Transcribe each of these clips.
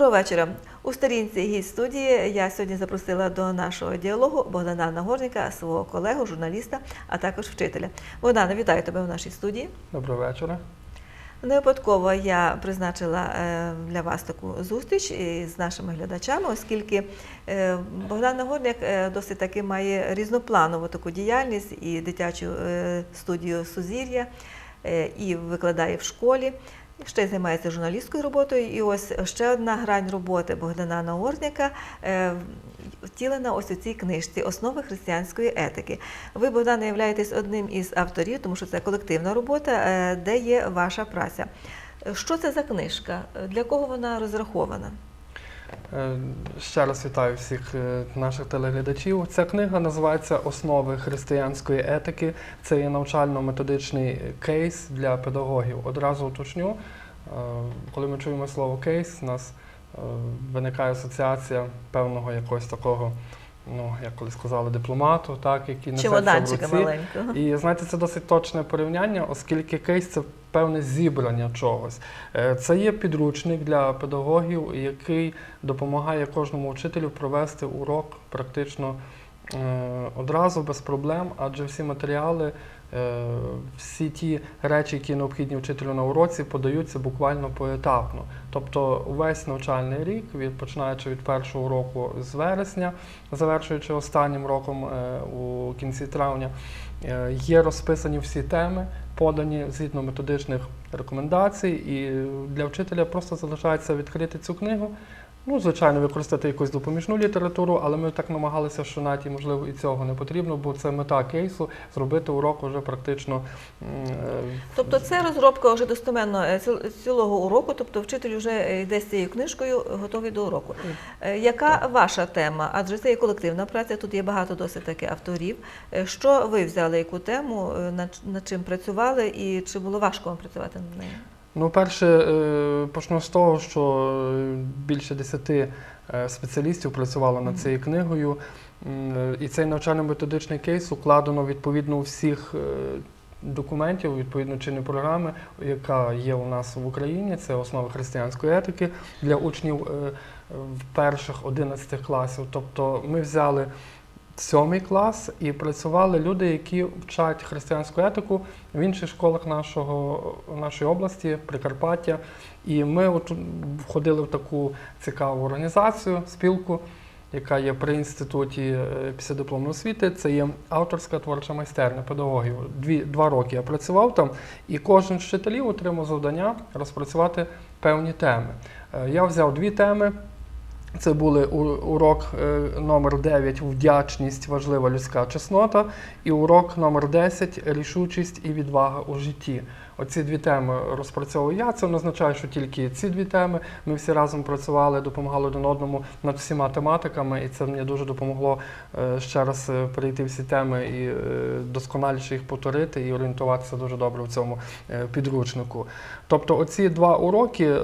Доброго вечора. У сторінці гість студії я сьогодні запросила до нашого діалогу Богдана Нагорника, свого колегу, журналіста, а також вчителя. Богдана, вітаю тебе в нашій студії. Доброго вечора. Не випадково я призначила е, для вас таку зустріч із нашими глядачами, оскільки е, Богдан Нагорняк е, досить таки має різнопланову таку діяльність і дитячу студію Сузір'я, і викладає в школі. Ще й займається журналістською роботою. І ось ще одна грань роботи Богдана Наорняка е, втілена ось у цій книжці Основи християнської етики. Ви, Богдане, являєтесь одним із авторів, тому що це колективна робота, е, де є ваша праця. Що це за книжка? Для кого вона розрахована? Е, Ще раз вітаю всіх е, наших телеглядачів. Ця книга називається Основи християнської етики. Це є навчально-методичний кейс для педагогів. Одразу уточню, е, коли ми чуємо слово кейс, у нас виникає асоціація певного якогось такого, ну як коли сказали, дипломату, так, який несе в руці. маленького. І знаєте, це досить точне порівняння, оскільки кейс це певне зібрання чогось. Е, Це є підручник для педагогів, який допомагає кожному вчителю провести урок практично одразу без проблем, адже всі матеріали, е, всі ті речі, які необхідні вчителю на уроці, подаються буквально поетапно. Тобто увесь навчальний рік, від починаючи від першого уроку з вересня, завершуючи останнім роком е, у кінці травня, е, є розписані всі теми, подані згідно методичних рекомендацій, і для вчителя просто залишається відкрити цю книгу. Ну, звичайно, використати якусь допоміжну літературу, але ми так намагалися, що наті, можливо, і цього не потрібно, бо це мета кейсу зробити урок вже практично. е, Тобто це розробка вже достеменно е, цілого уроку, тобто вчитель вже йде з цією книжкою, готовий до уроку. Е, Яка ваша тема? Адже це є колективна праця, тут є багато досить таки авторів. Що ви взяли, яку тему, над чим працювали, і чи було важко вам працювати над нею? Ну, перше, е, почну з того, що е, більше десяти е, спеціалістів працювало над цією книгою. І цей навчально-методичний кейс укладено відповідно у всіх документів, відповідно чинної програми, яка є у нас в Україні. Це основи християнської етики для учнів перших 11 класів. Тобто ми взяли сьомий клас і працювали люди, які вчать християнську етику в інших школах нашого, нашої області, Прикарпаття. І ми входили в таку цікаву організацію, спілку, яка є при інституті е, післядипломної освіти. Це є авторська творча майстерня педагогів. Дві, два роки я працював там, і кожен з вчителів отримав завдання розпрацювати певні теми. Е, Я взяв дві теми. Це були урок е, номер 9 вдячність, важлива людська чеснота, і урок номер 10 рішучість і відвага у житті. Оці дві теми розпрацьовую я. Це не означає, що тільки ці дві теми. Ми всі разом працювали, допомагали один одному над всіма тематиками, і це мені дуже допомогло е, ще раз е, перейти всі теми і досконаліше їх повторити і орієнтуватися дуже добре в цьому підручнику. Тобто, оці два уроки,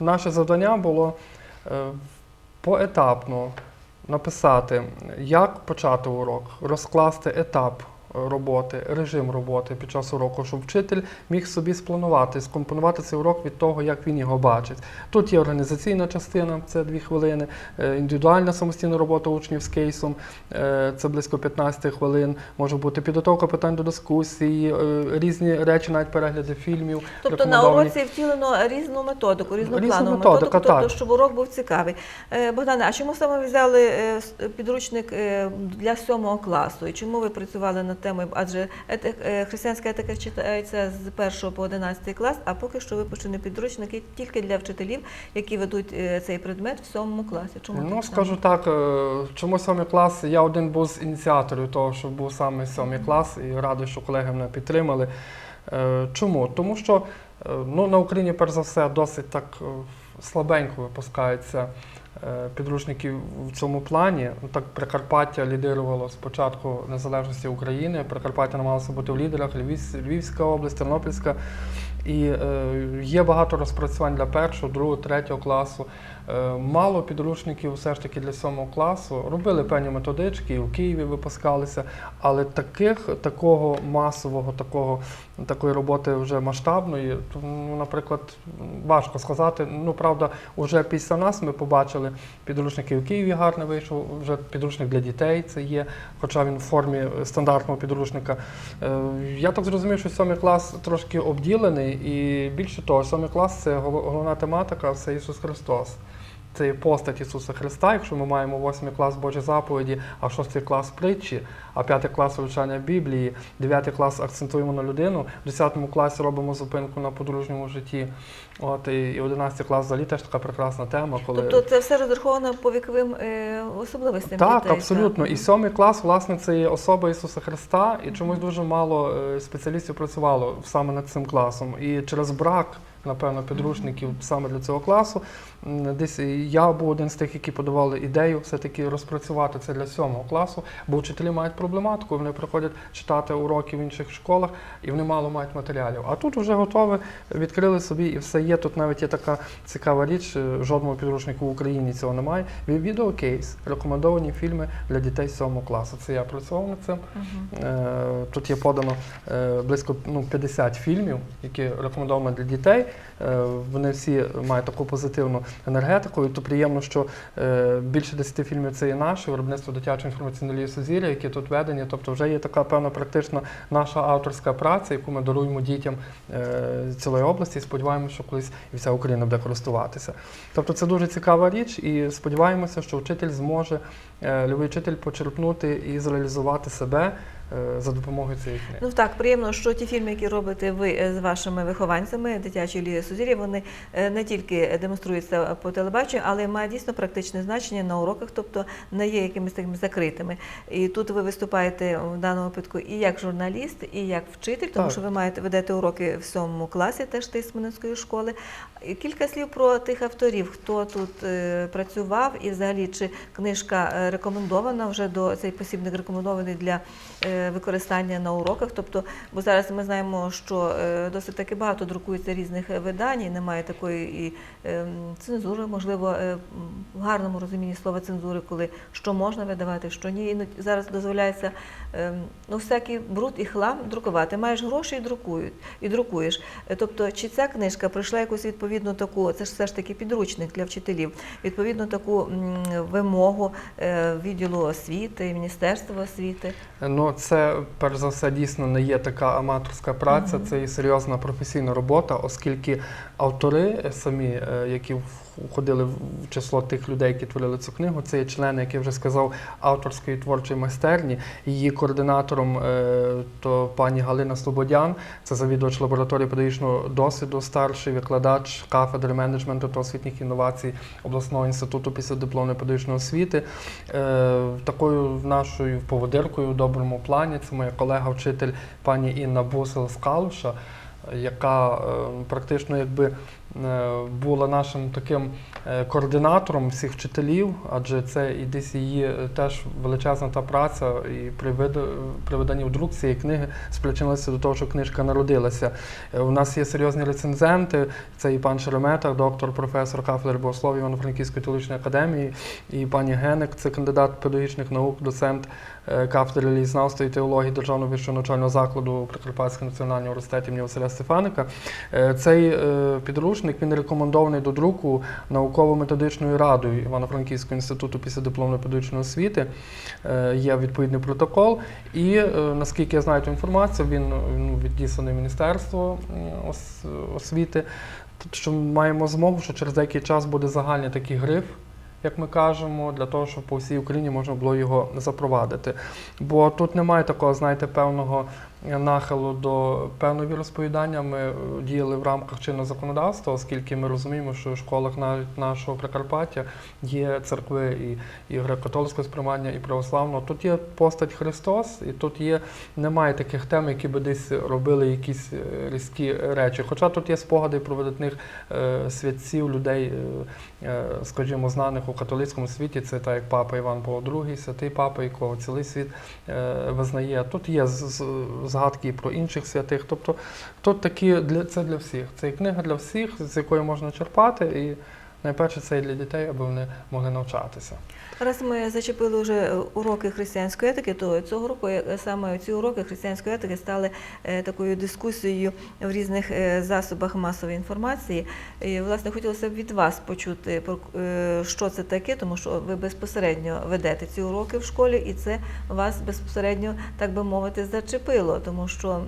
наше завдання було поетапно написати, як почати урок, розкласти етап. е, роботи, режим роботи під час уроку, щоб вчитель міг собі спланувати, скомпонувати цей урок від того, як він його бачить. Тут є організаційна частина, це дві хвилини, е, індивідуальна самостійна робота учнів з кейсом, е, це близько 15 хвилин, може бути підготовка питань до дискусії, е, різні речі, навіть перегляди фільмів. Тобто на уроці втілено різну методику, різнопланову Різну методику, методику, тобто, щоб урок був цікавий. Богдане, а чому саме взяли підручник для сьомого класу? І чому ви працювали над темою? Адже ети- е, християнська етика читається з першого по 11 клас, а поки що випущені підручники тільки для вчителів, які ведуть е, цей предмет в сьомому класі. Чому Ну, так скажу так, е, чому сьомий клас? Я один був з ініціаторів того, що був саме сьомий клас, і радий, що колеги мене підтримали. Чому? Тому що ну, на Україні, перш за все, досить так слабенько випускаються е, підручники в цьому плані. Ну, Так Прикарпаття лідирувало спочатку незалежності України. Прикарпаття намагалося бути в лідерах, Львівська область, Тернопільська. І е, є багато розпрацювань для першого, другого, третього класу. Е, Мало підручників все ж таки для сьомого класу. Робили певні методички, і в Києві випускалися, але таких, такого масового, такого, такої роботи вже масштабної, ну, наприклад, важко сказати. Ну, правда, вже після нас ми побачили підручники в Києві гарно вийшов, вже підручник для дітей це є, хоча він в формі стандартного підручника. Е, Я так зрозумів, що сьомий клас трошки обділений, і більше того, сьомий клас це головна тематика це Ісус Христос. Це є постать Ісуса Христа, якщо ми маємо восьмий клас Божі заповіді, а шостий клас притчі, а п'ятий клас вивчання Біблії, дев'ятий клас акцентуємо на людину, в десятому класі робимо зупинку на подружньому житті. От і, і одинадцятий клас взагалі теж така прекрасна тема, коли Тобто це все розраховано по віковим е, особливостям так, дітей. абсолютно. так. І сьомий клас, власне, це є особа Ісуса Христа, і чомусь дуже мало е, спеціалістів працювало саме над цим класом. І через брак, напевно, підручників саме для цього класу, десь я був один з тих, які подавали ідею все-таки розпрацювати це для сьомого класу, бо вчителі мають проблематику, вони приходять читати уроки в інших школах, і вони мало мають матеріалів. А тут вже готове, відкрили собі і все є. Тут навіть є така цікава річ, е, жодного підручнику в Україні цього немає. Ві- Відеокейс, рекомендовані фільми для дітей сьомого класу. Це я працював над цим. Мгм. Е, Тут є подано е, близько ну, 50 фільмів, які рекомендовані для дітей. Е, Вони всі мають таку позитивну енергетику. І то приємно, що е, більше 10 фільмів це є наші, виробництво дитячого інформаційного лісу зіря, які тут введені. Тобто вже є така певна практично наша авторська праця, яку ми даруємо дітям е, цілої області. І сподіваємося, що колись і вся Україна буде користуватися. Тобто це дуже цікава річ, і сподіваємося, що вчитель зможе, любий вчитель почерпнути і зреалізувати себе за допомогою цієї книги. Ну так, приємно, що ті фільми, які робите ви е, з вашими вихованцями дитячої ліги Сузір'я, вони е, не тільки демонструються по телебаченню, але мають дійсно практичне значення на уроках, тобто не є якимись такими закритими. І тут ви виступаєте в даному випадку і як журналіст, і як вчитель, тому Так. що ви маєте ведете уроки в сьомому класі, теж Тисменської школи. Кілька слів про тих авторів, хто тут е, працював, і взагалі чи книжка е, рекомендована вже до цей посібник рекомендований для е, використання на уроках. Тобто, бо зараз ми знаємо, що е, досить таки багато друкується різних е, видань, і немає такої і ем, цензури, можливо, е, в гарному розумінні слова цензури, коли що можна видавати, що ні. Іноді зараз дозволяється ем, ну, всякий бруд і хлам друкувати. Маєш гроші і друкують, і друкуєш. Тобто, чи ця книжка пройшла якусь відповідну таку, це ж все ж таки підручник для вчителів, відповідно таку вимогу відділу освіти, Міністерства освіти. Ну, це перш за все дійсно не є така аматорська праця, це і серйозна професійна робота, оскільки автори е, самі, е, які входили в число тих людей, які творили цю книгу, це є члени, як я вже сказав, авторської творчої майстерні. Її координатором е, то пані Галина Слободян, це завідувач лабораторії педагогічного досвіду, старший викладач кафедри менеджменту та освітніх інновацій обласного інституту післядипломної педагогічної освіти. Е, Такою нашою поводиркою в доброму плані це моя колега-вчитель пані Інна Бусел з Калуша, яка е, практично якби була нашим таким е, координатором всіх вчителів, адже це і десь її е, теж величезна та праця, і при вида- при виданні в друк цієї книги спричинилася до того, що книжка народилася. Е, У нас є серйозні рецензенти. Це і пан Шеремета, доктор, професор кафедри богослов'я Івано-Франківської теологічної академії, і пані Генек, це кандидат педагогічних наук, доцент е, кафедри релігізнавства і теології Державного вищого навчального закладу Прикарпатського національного університету імені Василя Стефаника. Е, Цей е, підручник він рекомендований до друку науково-методичною радою Івано-Франківського інституту післядипломної педагогічної освіти. Е, Є відповідний протокол. І е, наскільки я знаю цю інформацію, він ну, Міністерство освіти. Що ми маємо змогу, що через деякий час буде загальний такий гриф, як ми кажемо, для того, щоб по всій Україні можна було його запровадити. Бо тут немає такого, знаєте, певного нахилу до певного віросповідання. Ми е, діяли в рамках чинного законодавства, оскільки ми розуміємо, що в школах навіть нашого Прикарпаття є церкви і, і греко-католицького сприймання, і православного. Тут є постать Христос, і тут є, немає таких тем, які би десь робили якісь е, різкі речі. Хоча тут є спогади про видатних е, святців, людей, е, е, скажімо, знаних у католицькому світі, це так як папа Іван Павло II, святий папа, якого цілий світ е, визнає. Тут є з- згадки про інших святих. Тобто тут такі для це для всіх. Це книга для всіх, з якої можна черпати. І найперше це і для дітей, аби вони могли навчатися. Раз ми зачепили вже е, уроки християнської етики, то цього року е, саме ці уроки християнської етики стали е, такою дискусією в різних засобах масової інформації. І, власне, хотілося б від вас почути, що це таке, тому що ви безпосередньо ведете ці уроки в школі, і це вас безпосередньо, так би мовити, зачепило, тому що.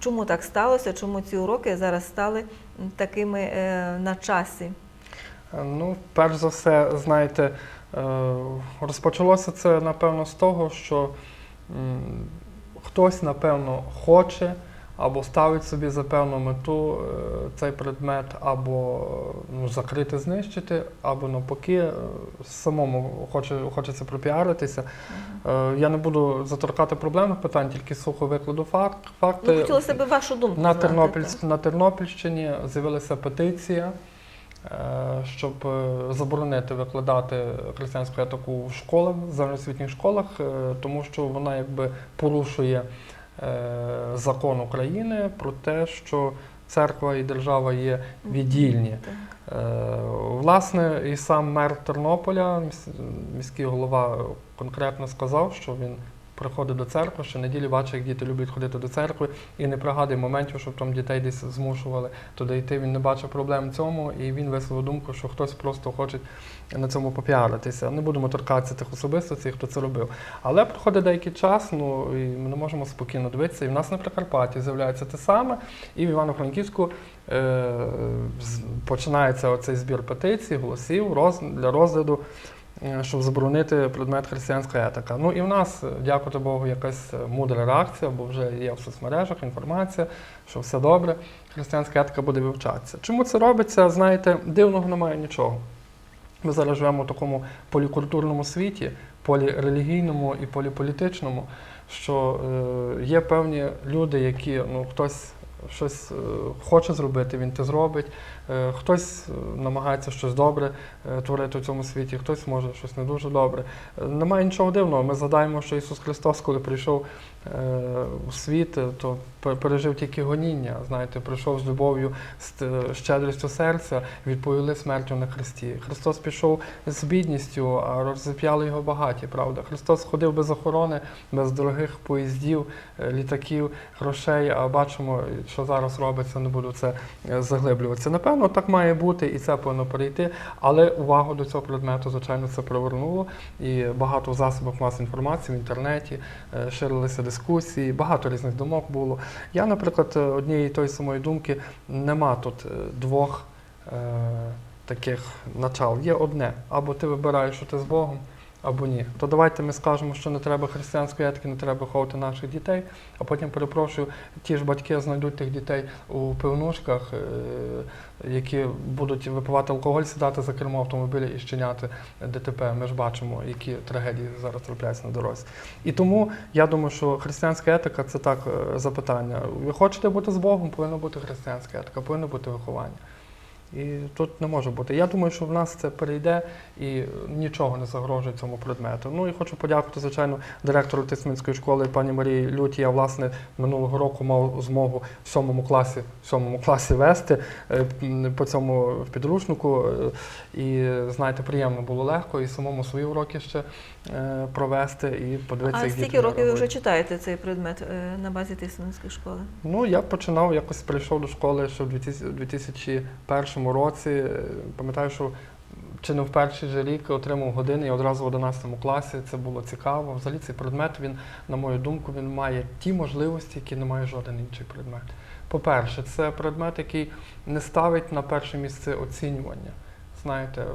Чому так сталося? Чому ці уроки зараз стали такими на часі? Ну, перш за все, знаєте, е, розпочалося це, напевно, з того, що хтось, напевно, хоче або ставить собі за певну мету е, цей предмет або ну, закрити, знищити, або навпаки, е, самому хоче, хочеться пропіаритися. Я не буду заторкати проблемних питань, тільки сухо викладу факт, факти. Ну, хотілося б вашу думку. На, знати, Тернопільсь... на Тернопільщині з'явилася петиція, щоб е, заборонити викладати християнську етику в школах, в загальноосвітніх школах, е, тому що вона якби порушує е, закон України про те, що церква і держава є віддільні. Е, Власне, і сам мер Тернополя, міський голова, конкретно сказав, що він приходить до церкви, що неділі бачить, як діти люблять ходити до церкви, і не пригадує моментів, щоб там дітей десь змушували туди йти. Він не бачив проблем в цьому, і він висловив думку, що хтось просто хоче на цьому попіаритися. Не будемо торкатися тих особистостей, хто це робив. Але проходить деякий час, ну і ми не можемо спокійно дивитися. І в нас на Прикарпатті з'являється те саме, і в Івано-Франківську е, починається оцей збір петицій, голосів для розгляду, щоб заборонити предмет християнська етика. Ну і в нас, е, дякувати Богу, якась е, мудра реакція, бо вже є в соцмережах інформація, що все добре, християнська етика буде вивчатися. Чому це робиться? Знаєте, дивного немає нічого. Ми зараз живемо в такому полікультурному світі, полірелігійному і поліполітичному, що е, є певні люди, які ну, хтось щось е, хоче зробити, він це зробить, е, хтось е, намагається щось добре е, творити в цьому світі, хтось може щось не дуже добре. Е, Немає нічого дивного. Ми згадаємо, що Ісус Христос, коли прийшов е, у світ, е, то пережив тільки гоніння. Знаєте, прийшов з любов'ю, з щедрістю серця, відповіли смертю на хресті. Христос пішов з бідністю, а розіп'яли його багаті, правда. Христос ходив без охорони, без дорогих поїздів, е, літаків, грошей. А бачимо, що зараз робиться, не буду це е, заглиблюватися. Напевно, так має бути і це повинно перейти. Але увагу до цього предмету, звичайно, це привернуло. І багато в засобах масової інформації в інтернеті е, ширилися дискусії, багато різних думок було. Я, наприклад, е, однієї тої самої думки нема тут е, двох е, таких начал. Є одне. Або ти вибираєш, що ти з Богом, або ні. То давайте ми скажемо, що не треба християнської етики, не треба виховувати наших дітей, а потім, перепрошую, ті ж батьки знайдуть тих дітей у пивнушках, е, які будуть випивати алкоголь, сідати за кермо автомобіля і щиняти ДТП. Ми ж бачимо, які трагедії зараз трапляються на дорозі. І тому я думаю, що християнська етика це так е, запитання. Ви хочете бути з Богом, повинна бути християнська етика, повинно бути виховання. І тут не може бути. Я думаю, що в нас це перейде і нічого не загрожує цьому предмету. Ну і хочу подякувати, звичайно, директору Тисминської школи пані Марії Люті. Я власне минулого року мав змогу в сьомому класі, в сьомому класі вести е, по цьому підручнику. Е, І знаєте, приємно було легко і самому свої уроки ще е, провести і подивитися. А скільки років ви вже читаєте цей предмет на базі Тисменської школи? Ну, я починав, якось прийшов до школи ще в 2000 у 2001 році. Е, Пам'ятаю, що чи не в перший же рік отримав години і одразу в 11 класі. Це було цікаво. Взагалі цей предмет, він, на мою думку, він має ті можливості, які не має жоден інший предмет. По-перше, це предмет, який не ставить на перше місце оцінювання. Знаєте, е,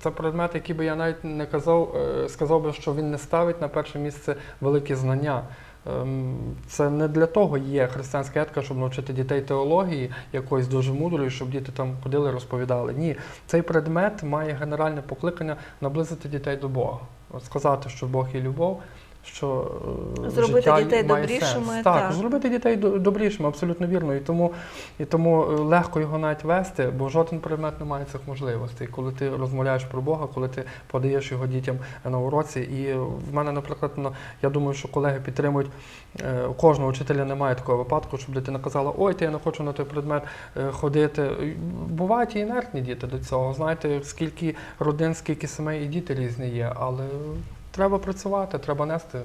це предмет, який би я навіть не казав, е, сказав би, що він не ставить на перше місце великі знання. Ем, Це не для того є християнська етика, щоб навчити дітей теології якоїсь дуже мудрої, щоб діти там ходили, розповідали. Ні, цей предмет має генеральне покликання наблизити дітей до Бога. Сказати, що Бог є любов, що е, Зробити життя дітей має добрішими, Сенс. так. Так, зробити дітей до- добрішими, абсолютно вірно. І тому, і тому е, легко його навіть вести, бо жоден предмет не має цих можливостей. Коли ти розмовляєш про Бога, коли ти подаєш його дітям на уроці. І в мене, наприклад, ну, я думаю, що колеги підтримують. е, У кожного вчителя немає такого випадку, щоб дитина казала, ой, ти я не хочу на той предмет ходити. Бувають і інертні діти до цього. Знаєте, скільки родин, скільки сімей і діти різні є, але треба працювати, треба нести,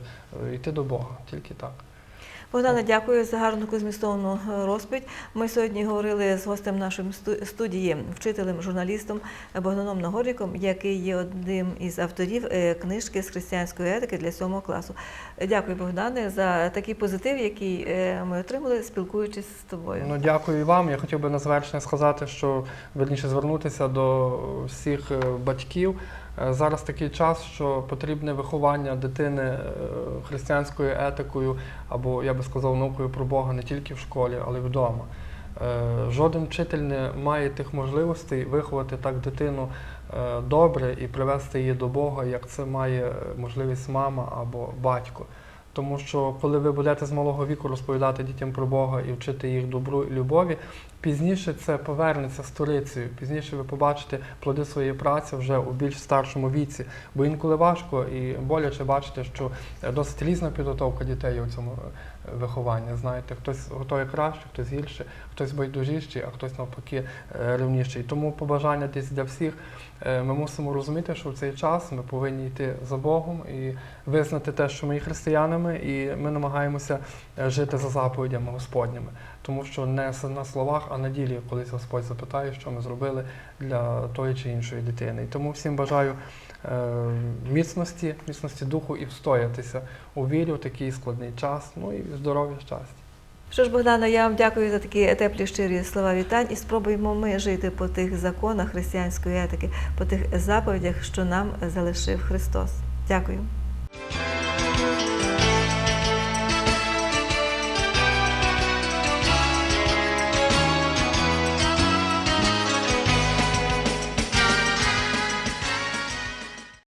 е, йти до Бога, тільки так. Богдана, дякую за гарну змістовну е, розповідь. Ми сьогодні говорили з гостем нашої сту- студії, вчителем, журналістом Богданом Нагоріком, який є одним із авторів е, книжки з християнської етики для сьомого класу. Дякую, Богдане, за такий позитив, який ми отримали, спілкуючись з тобою. Ну, дякую і вам. Я хотів би на завершення сказати, що верніше звернутися до всіх батьків. Е, Зараз такий час, що потрібне виховання дитини е, християнською етикою, або я би сказав, наукою про Бога не тільки в школі, але й вдома. Е, Жоден вчитель не має тих можливостей виховати так дитину добре і привести її до Бога, як це має можливість мама або батько. Тому що коли ви будете з малого віку розповідати дітям про Бога і вчити їх добру і любові, пізніше це повернеться сторицею. Пізніше ви побачите плоди своєї праці вже у більш старшому віці. Бо інколи важко і боляче бачити, що досить різна підготовка дітей у цьому е, вихованні. Знаєте, хтось готує краще, хтось гірше, хтось байдужіший, а хтось навпаки рівніший. Тому побажання десь для всіх. Е, Ми мусимо розуміти, що в цей час ми повинні йти за Богом і визнати те, що ми є християнами, і ми намагаємося е, жити за заповідями Господніми. Тому що не на словах, а на ділі, колись Господь запитає, що ми зробили для тої чи іншої дитини. І тому всім бажаю е, міцності, міцності духу і встоятися у вірі в такий складний час, ну і здоров'я, щастя. Що ж, Богдана, я вам дякую за такі теплі щирі слова вітань і спробуємо ми жити по тих законах християнської етики, по тих заповідях, що нам залишив Христос. Дякую.